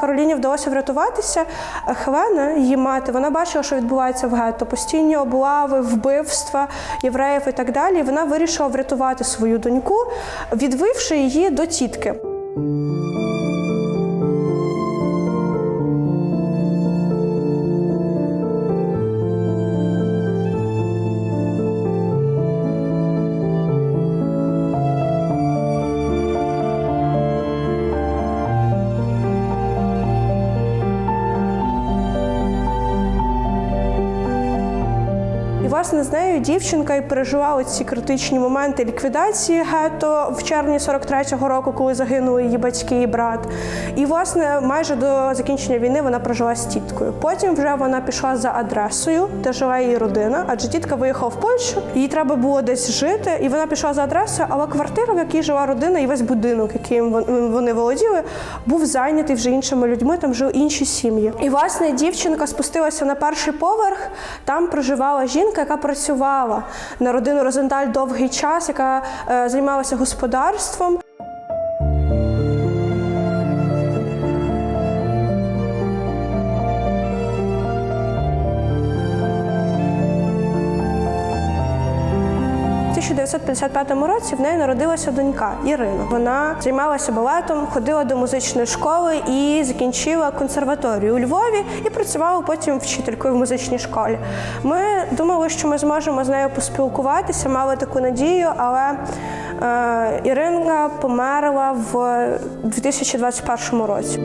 Кароліні вдалося врятуватися. Хелена, її мати, вона бачила, що відбувається в гетто. Постійні облави, вбивства євреїв і так далі. Вона вирішила врятувати свою доньку, відвивши її до тітки. Власне з нею дівчинка і пережила ці критичні моменти ліквідації гетто в червні 43-го року, коли загинули її батьки і брат. І власне майже до закінчення війни вона прожила з тіткою. Потім вже вона пішла за адресою, де жила її родина, адже тітка виїхала в Польщу, їй треба було десь жити, і вона пішла за адресою, але квартира, в якій жила родина, і весь будинок, яким вони володіли, був зайнятий вже іншими людьми. Там жили інші сім'ї. І власне дівчинка спустилася на перший поверх. Там проживала жінка, яка працювала на родину Розенталь довгий час, яка е, займалася господарством. 1955 році в неї народилася донька Ірина. Вона займалася балетом, ходила до музичної школи і закінчила консерваторію у Львові і працювала потім вчителькою в музичній школі. Ми думали, що ми зможемо з нею поспілкуватися, мали таку надію, але е, Ірина померла в 2021 році.